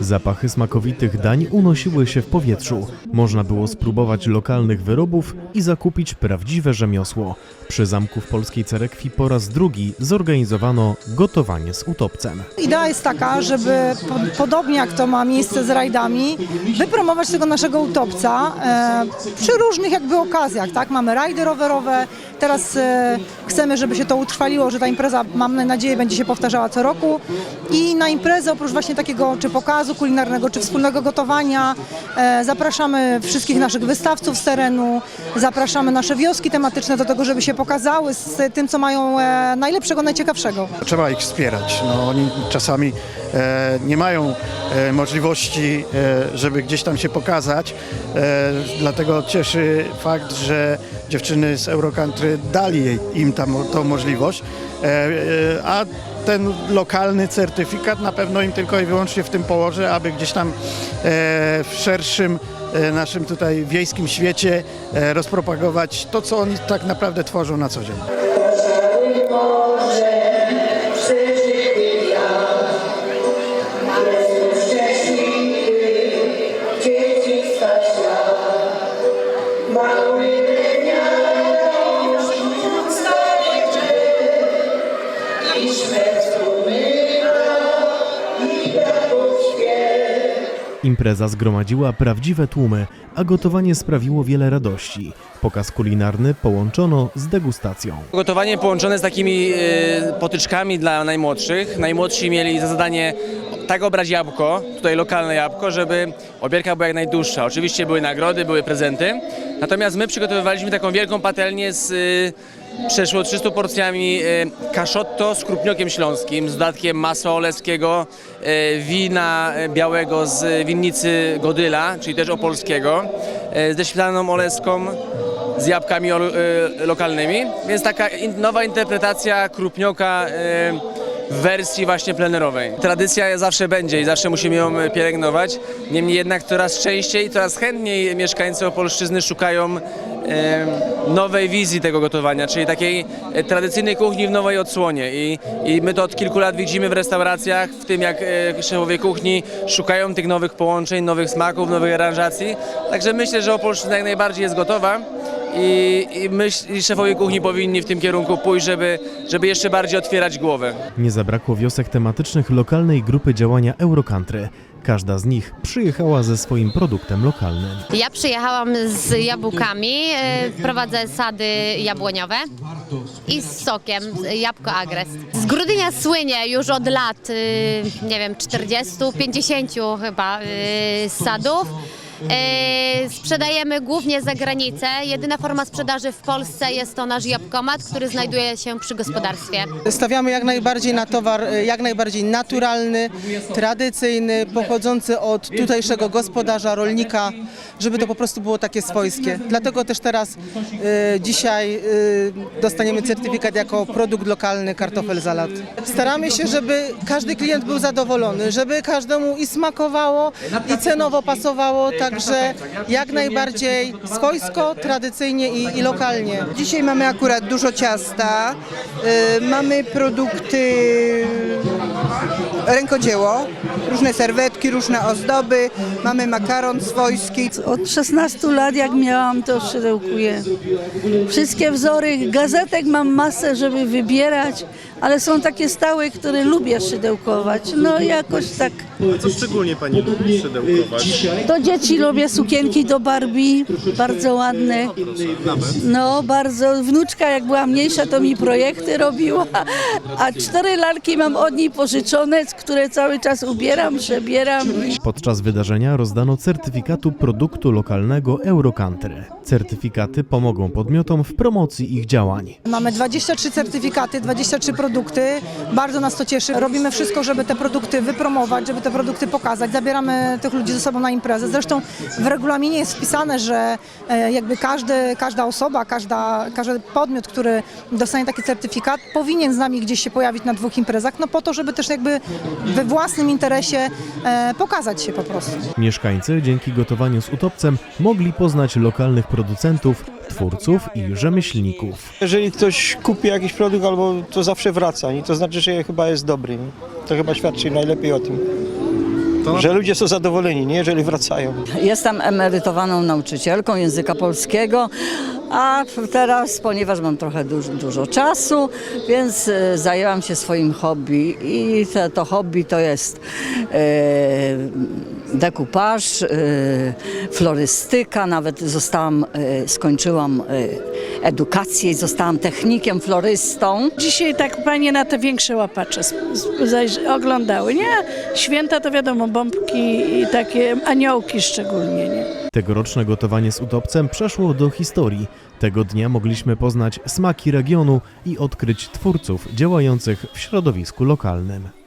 Zapachy smakowitych dań unosiły się w powietrzu. Można było spróbować lokalnych wyrobów i zakupić prawdziwe rzemiosło. Przy zamku w Polskiej Cerekwi po raz drugi zorganizowano gotowanie z utopcem. Idea jest taka, żeby po, podobnie jak to ma miejsce z rajdami, wypromować tego naszego utopca e, przy różnych jakby okazjach, tak? Mamy rajdy rowerowe, teraz e, chcemy, żeby się to utrwaliło, że ta impreza, mam nadzieję, będzie się powtarzała co roku i na imprezę oprócz właśnie takiego czy pokazu kulinarnego, czy wspólnego gotowania e, zapraszamy wszystkich naszych wystawców z terenu, zapraszamy nasze wioski tematyczne do tego, żeby się pokazały z tym, co mają e, najlepszego, najciekawszego. Trzeba ich wspierać. No, oni czasami e, nie mają możliwości, żeby gdzieś tam się pokazać. Dlatego cieszy fakt, że dziewczyny z Eurocountry dali im tam tą możliwość. A ten lokalny certyfikat na pewno im tylko i wyłącznie w tym położy, aby gdzieś tam e, w szerszym e, naszym tutaj wiejskim świecie e, rozpropagować to, co oni tak naprawdę tworzą na co dzień. Impreza zgromadziła prawdziwe tłumy, a gotowanie sprawiło wiele radości. Pokaz kulinarny połączono z degustacją. Gotowanie połączone z takimi e, potyczkami dla najmłodszych. Najmłodsi mieli za zadanie tak obrać jabłko, tutaj lokalne jabłko, żeby obierka była jak najdłuższa. Oczywiście były nagrody, były prezenty. Natomiast my przygotowywaliśmy taką wielką patelnię z e, przeszło 300 porcjami e, kaszotto z krupniokiem śląskim, z dodatkiem masła oleskiego, e, wina e, białego z winnicy Godyla, czyli też opolskiego, ze śmietaną oleską, z jabłkami lokalnymi, więc taka nowa interpretacja krupnioka w wersji właśnie plenerowej. Tradycja zawsze będzie i zawsze musimy ją y, pielęgnować, niemniej jednak coraz częściej, coraz chętniej mieszkańcy Opolszczyzny szukają nowej wizji tego gotowania, czyli takiej y, tradycyjnej kuchni w nowej odsłonie. I, i my to od kilku lat widzimy w restauracjach, w tym jak y, szefowie kuchni szukają tych nowych połączeń, nowych smaków, nowych aranżacji, także myślę, że Opolszczyzna jak najbardziej jest gotowa i, i myśl, i szefowie kuchni powinni w tym kierunku pójść, żeby, żeby jeszcze bardziej otwierać głowę. Nie zabrakło wiosek tematycznych lokalnej grupy działania Eurocountry. Każda z nich przyjechała ze swoim produktem lokalnym. Ja przyjechałam z jabłkami, e, prowadzę sady jabłoniowe i z sokiem, jabłko agres. Z Grudynia słynie już od lat, e, nie wiem, 40, 50 chyba e, sadów. E, Sprzedajemy głównie za granicę. Jedyna forma sprzedaży w Polsce jest to nasz jabłkomat, który znajduje się przy gospodarstwie. Stawiamy jak najbardziej na towar e, jak najbardziej naturalny, tradycyjny, pochodzący od tutejszego gospodarza, rolnika, żeby to po prostu było takie swojskie. Dlatego też teraz e, dzisiaj dostaniemy certyfikat jako produkt lokalny kartofel zalat. Staramy się, żeby każdy klient był zadowolony, żeby każdemu i smakowało, i cenowo pasowało, także jak najbardziej swojsko, tradycyjnie i, i lokalnie. Dzisiaj mamy akurat dużo ciasta, y, mamy produkty rękodzieło, różne serwetki, różne ozdoby, mamy makaron swojski. Od 16 lat jak miałam to szydełkuję. Wszystkie wzory gazetek mam masę, żeby wybierać, ale są takie stałe, które lubię szydełkować. No jakoś tak. Co szczególnie Pani lubi szydełkować? Do dzieci lubię sukienki do Barbie, bardzo ładne. No bardzo, wnuczka jak była mniejsza to mi projekty robiła, a cztery lalki mam od niej pożyczone, które cały czas ubieram, przebieram. Podczas wydarzenia rozdano certyfikatu produktu lokalnego Eurocountry. Certyfikaty pomogą podmiotom w promocji ich działań. Mamy 23 certyfikaty, 23 produkty. Bardzo nas to cieszy. Robimy wszystko, żeby te produkty wypromować, żeby te produkty pokazać. Zabieramy tych ludzi ze sobą na imprezę. Zresztą w regulaminie jest wpisane, że e, jakby każdy, każda osoba, każda, każdy podmiot, który dostanie taki certyfikat, powinien z nami gdzieś się pojawić na dwóch imprezach, no po to, żeby też jakby we własnym interesie e, pokazać się po prostu. Mieszkańcy dzięki gotowaniu z utopcem mogli poznać lokalnych producentów, twórców i rzemieślników. Jeżeli ktoś kupi jakiś produkt albo to zawsze wraca i to znaczy, że chyba jest dobry. Nie? To chyba świadczy najlepiej o tym. że ludzie są zadowoleni, nie, jeżeli wracają. Jestem emerytowaną nauczycielką języka polskiego, a teraz, ponieważ mam trochę dużo, czasu, więc e, zajęłam się swoim hobby i te, to hobby to jest e, dekupaż, e, florystyka, nawet zostałam, e, skończyłam e, edukację i zostałam technikiem florystą. Dzisiaj tak panie na te większe łapacze oglądały, nie? Święta to wiadomo, bombki i takie aniołki szczególnie, nie? Tegoroczne gotowanie z utopcem przeszło do historii. Tego dnia mogliśmy poznać smaki regionu i odkryć twórców działających w środowisku lokalnym.